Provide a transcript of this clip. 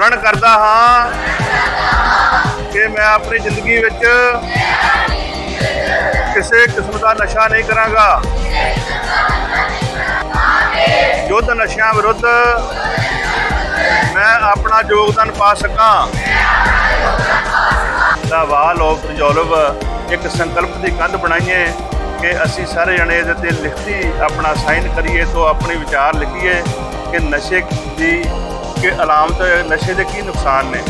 ਪ੍ਰਣ ਕਰਦਾ ਹਾਂ ਕਿ ਮੈਂ ਆਪਣੀ ਜ਼ਿੰਦਗੀ ਵਿੱਚ ਕਿਸੇ ਕਿਸਮ ਦਾ ਨਸ਼ਾ ਨਹੀਂ ਕਰਾਂਗਾ। ਯੁੱਧ ਨਸ਼ਿਆਂ ਵਿਰੁੱਧ ਮੈਂ ਆਪਣਾ ਯੋਗਦਾਨ ਪਾ ਸਕਾਂ। ਦਾ ਵਾਹ ਲੋਕ ਰਿਜ਼ੋਲਵ ਇੱਕ ਸੰਕਲਪ ਦੀ ਕੰਧ ਬਣਾਈਏ ਕਿ ਅਸੀਂ ਸਾਰੇ ਜਣੇ ਇਹਦੇ ਤੇ ਲਿਖਤੀ ਆਪਣਾ ਸਾਈਨ ਕਰੀਏ, ਤੋਂ ਆਪਣੇ ਵਿਚਾਰ ਲਿਖੀਏ ਕਿ ਨਸ਼ੇ ਦੀ ਕਿ ਅਲਾਮਤ ਨਸ਼ੇ ਦੇ ਕੀ ਨੁਕਸਾਨ ਨੇ